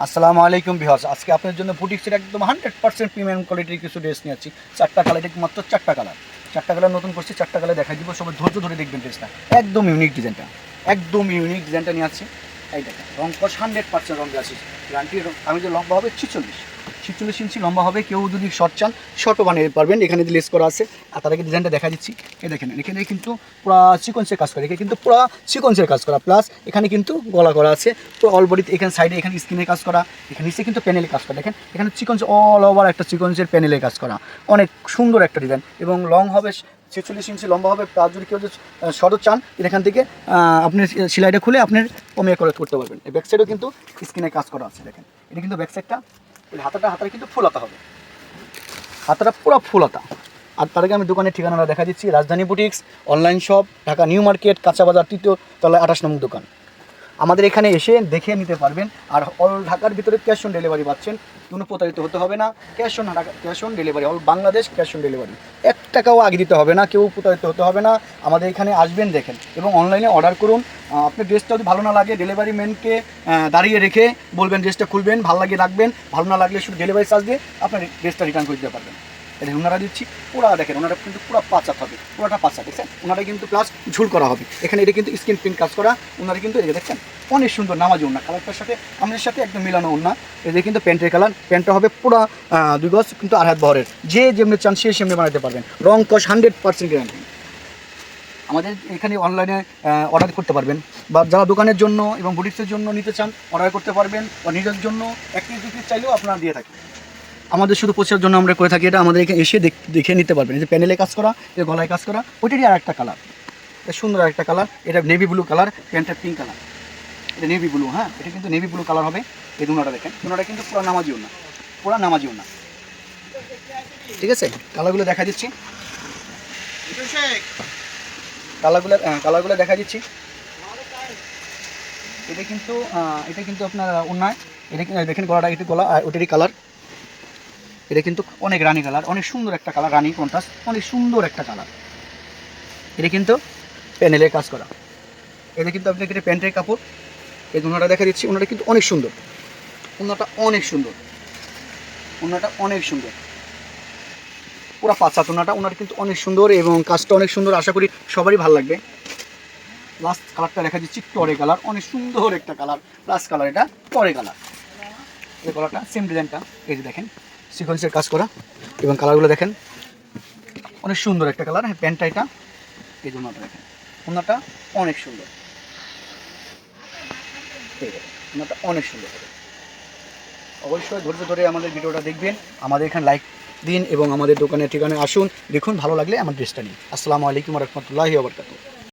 আসসালামু আলাইকুম বিহাস আজকে আপনার জন্য বুটিক্সের একদম হান্ড্রেড পার্সেন্ট প্রিমিয়াম কোয়ালিটির কিছু ড্রেস নিয়ে আছি চারটা কালার মাত্র চারটা কালার চারটা কালার নতুন করছি, চারটা কালার দেখাই দিব। সবাই ধৈর্য ধরে দেখবেন ড্রেসটা একদম ইউনিক ডিজাইনটা একদম ইউনিক ডিজাইনটা নিয়ে আছি এই দেখেন, রং কস হান্ড্রেড পার্সেন্ট রং আছে। গ্যারান্টি আমি যে লম্বা হবে, ছিচল্লিশ। ছিচল্লিশ ইঞ্চি লম্বা হবে, কেউ যদি শর্ট চান শর্টও বানিয়ে পারবেন। এখানে যে লেস করা আছে, আর আগে ডিজাইনটা দেখা দিচ্ছি। এই দেখেন, এখানে কিন্তু পুরো সিকোয়েন্সের কাজ করা। এখানে কিন্তু পুরো সিকোয়েন্সের কাজ করা। প্লাস এখানে কিন্তু গলা করা আছে। পুরো অল এখানে সাইডে এখানে স্কিনের কাজ করা। এখানে নিচে কিন্তু প্যানেলের কাজ করা। দেখেন, এখানে সিকোয়েন্স অল ওভার একটা সিকোয়েন্সের প্যানেলের কাজ করা। অনেক সুন্দর একটা ডিজাইন এবং লং হবে ছেচল্লিশ ইঞ্চি লম্বা হবে, তার যদি কেউ শর্ট চান, এখান থেকে আপনি সেলাইটা খুলে আপনি কমিয়ে করে করতে পারবেন। এই ব্যাক সাইডেও কিন্তু স্ক্রিনে কাজ করা আছে, দেখেন। এটা কিন্তু ব্যাকসাইডটা হাতাটা হাতাটা কিন্তু ফুলাতা হবে। হাতাটা পুরো ফুলাতা। আর তার আগে আমি দোকানের ঠিকানাটা দেখা দিচ্ছি, Rajdhani boutiques online shop Dhaka new market, কাঁচা বাজার, তৃতীয় তলায় আঠাশ নম্বর দোকান। আমাদের এখানে এসে দেখে নিতে পারবেন। আর অল ঢাকার ভিতরে ক্যাশ অন ডেলিভারি পাচ্ছেন, কোনো প্রতারিত হতে হবে না। Cash on cash on delivery all Bangladesh cash on delivery এক টাকাও আগে দিতে হবে না, কেউ প্রতারিত হতে হবে না। আমাদের এখানে আসবেন, দেখেন। এবং অনলাইনে অর্ডার করুন। আপনার ড্রেসটা যদি ভালো না লাগে ডেলিভারি ম্যানকে দাঁড়িয়ে রেখে বলবেন ড্রেসটা খুলবেন, ভালো লাগে রাখবেন। ভালো না লাগলে শুধু ডেলিভারি চার্জ দিয়ে আপনার ড্রেসটা রিটার্ন করে দিতে পারবেন। এটা ওনারা দিচ্ছি, পুরা দেখেন, ওনারা কিন্তু পুরো পাঁচাত হবে, পুরোটা পাঁচা দেখছেন? ওনারা কিন্তু প্লাস ঝুল করা হবে। এখানে এটা কিন্তু স্ক্রিন প্রিন্ট কাজ করা, ওনারা কিন্তু এই দেখছেন, অনেক সুন্দর নামাজি ওনা কালারটার সাথে, আমাদের সাথে একদম মিলানো ওনা এদের কিন্তু প্যান্টের কালার প্যান্টটা হবে পুরো দুই গজ কিন্তু আড়াই বহরের। যে যেমনি চান সে সেমনি বানাতে পারবেন। রং কস হান্ড্রেড পার্সেন্ট গ্যারান্টি আমাদের এখানে অনলাইনে অর্ডার করতে পারবেন। বা যারা দোকানের জন্য এবং বুটিক্সের জন্য নিতে চান অর্ডার করতে পারবেন, বা নিজের জন্য, এক চাইলেও আপনারা দিয়ে থাকি আমাদের শুধু পোষার জন্য আমরা করে থাকি, এটা আমাদের এখানে এসে দেখ- নিতে পারবেন। যে প্যানেলে কাজ করা, এই গলায় কাজ করা, ওইটারই আর একটা কালার এটা সুন্দর একটা কালার এটা নেভি ব্লু কালার প্যান্টটা পিঙ্ক কালার এটা নেভি ব্লু হ্যাঁ? এটা কিন্তু নেভি ব্লু কালার হবে। এই দুনাটা দেখেন। দুনাটা কিন্তু পুরো নামাজিও না। পুরো নামাজিও না। ঠিক আছে? কালারগুলো দেখা দিচ্ছি। কালারগুলো কালারগুলো দেখা দিচ্ছি। এটা কিন্তু এটা কিন্তু আপনার অন্যায় এটা দেখেন গলাটা একটু গলা আর ওটারই কালার এটা কিন্তু অনেক রানী কালার, অনেক সুন্দর একটা কালার, রানী কন্ট্রাস্ট অনেক সুন্দর একটা কালার। এটা কিন্তু প্যানেলের কাজ করা। এটা কিন্তু আপনাকে এটা প্যান্টের কাপড়, এই ওনাটা দেখা দিচ্ছি, ওনাটা কিন্তু অনেক সুন্দর। ওনাটা অনেক সুন্দর। ওনাটা অনেক সুন্দর। পুরো পাঁচা ওনাটা, ওনার কিন্তু অনেক সুন্দর এবং কাজটা অনেক সুন্দর, আশা করি সবারই ভালো লাগবে। লাস্ট কালারটা দেখা দিচ্ছি টরে কালার, অনেক সুন্দর একটা কালার। লাস্ট কালার এটা টরে কালার। এই কালারটা সেম ডিজাইনটা এই যে দেখেন। সিকোয়েন্সের কাজ করা এবং কালারগুলো দেখেন। অনেক সুন্দর একটা কালার হ্যাঁ প্যান্টটা এটা। এই জন্য দেখেন। ওনাটা অনেক সুন্দর। ওনাটা অনেক সুন্দর। অবশ্যই ধৈর্য ধরে আমাদের ভিডিওটা দেখবেন। আমাদের এখানে লাইক দিন এবং আমাদের দোকানের ঠিকানায় আসুন। দেখুন, ভালো লাগলে আমার ড্রেসটা নিন। আসসালামু আলাইকুম রহমতুল্লাহি আবরকাত